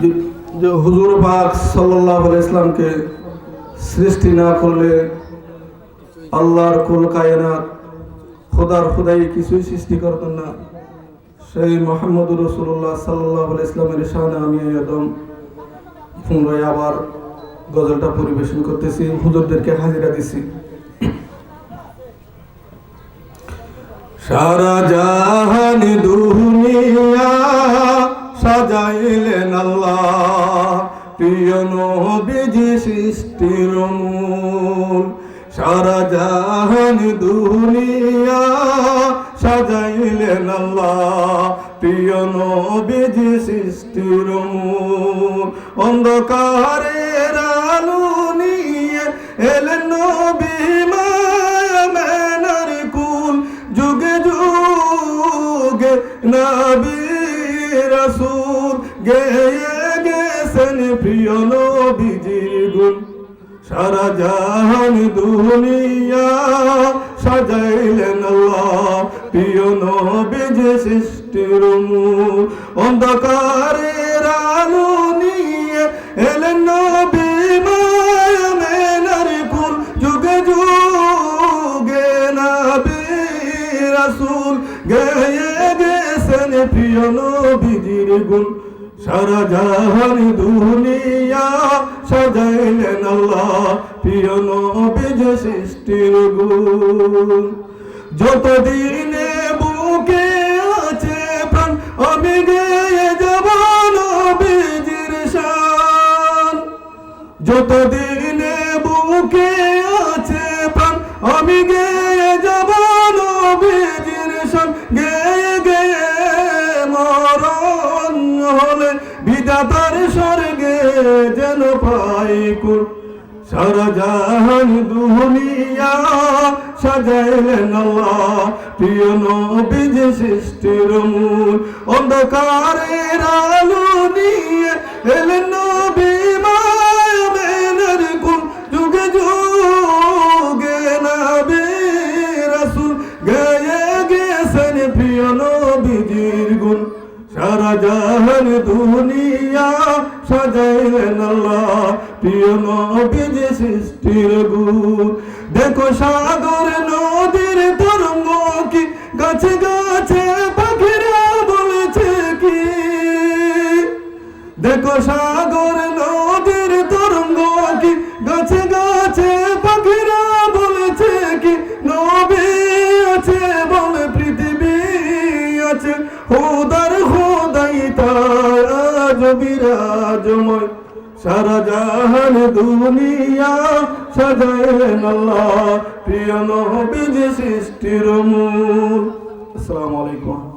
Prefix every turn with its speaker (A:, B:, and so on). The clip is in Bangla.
A: যে- হুজুর পাক সাল্লাহ ইসলামকে সৃষ্টি না করলে আল্লাহর কুল কায়নাত খোদার খুদাই কিছুই সৃষ্টি করতেন না। সেই মোহাম্মদ রসুল্লাহ সাল্লাহ ইসলামের শাহানে আমি একদম পুনরায় আবার গজলটা পরিবেশন করতেছি, হুজুরদেরকে হাজিরা দিছি। সারা জাহান দুনিয়া সাজাইলেন আল্লাহ। প্রিয় নবীজি, সৃষ্টির মূল। সারা জাহান দুনিয়া সাজাইলেন আল্লাহ। প্রিয় নবীজি, সৃষ্টির মূল। অন্ধকারের আলো নিয়ে এলেন নবী। গেয়ে গেছেন প্রিয় নবীজির গুণ। সারা জাহান দুনিয়া সাজাইলেন আল্লাহ প্রিয় নবীজি সৃষ্টির মূল অন্ধকারের আলো নিয়ে এলেন নবী মায়ামেনার কুল। যুগে যুগে নবী রাসূল গেয়ে গেছেন প্রিয় নবীজির গুণ। সারা জাহান দুনিয়া সাজাইলেন আল্লাহ। প্রিয় নবীজ সৃষ্টির গুণ। যতদিনে বুকে আছে প্রাণ, আমি গেয়ে যাব নবীজির শান। যতদিনে হলে বিদাতার স্বর্গে যেন পাই কুল। সারা জাহান দুনিয়া সাজাইলেন আল্লাহ। সৃষ্টির মূল অন্ধকারের আলো জাহান দুনিয়া সাজাইলেন আল্লাহ। প্রিয় নবীজ সৃষ্টির গুণ দেখো সাগর নদীর তরঙ্গ কি? গাছে গাছে পাখিরা বলেছে কি? দেখো সাগর নদীর তরঙ্গ কি? গাছে গাছে পাখিরা বলেছে কি? নবী আছে বলে, পৃথিবী আছে। তাজ বিরাজময় সারা জাহান দুনিয়া সাজাইলেন আল্লাহ প্রিয় নবীজ সৃষ্টির মূল। আসসালামু আলাইকুম।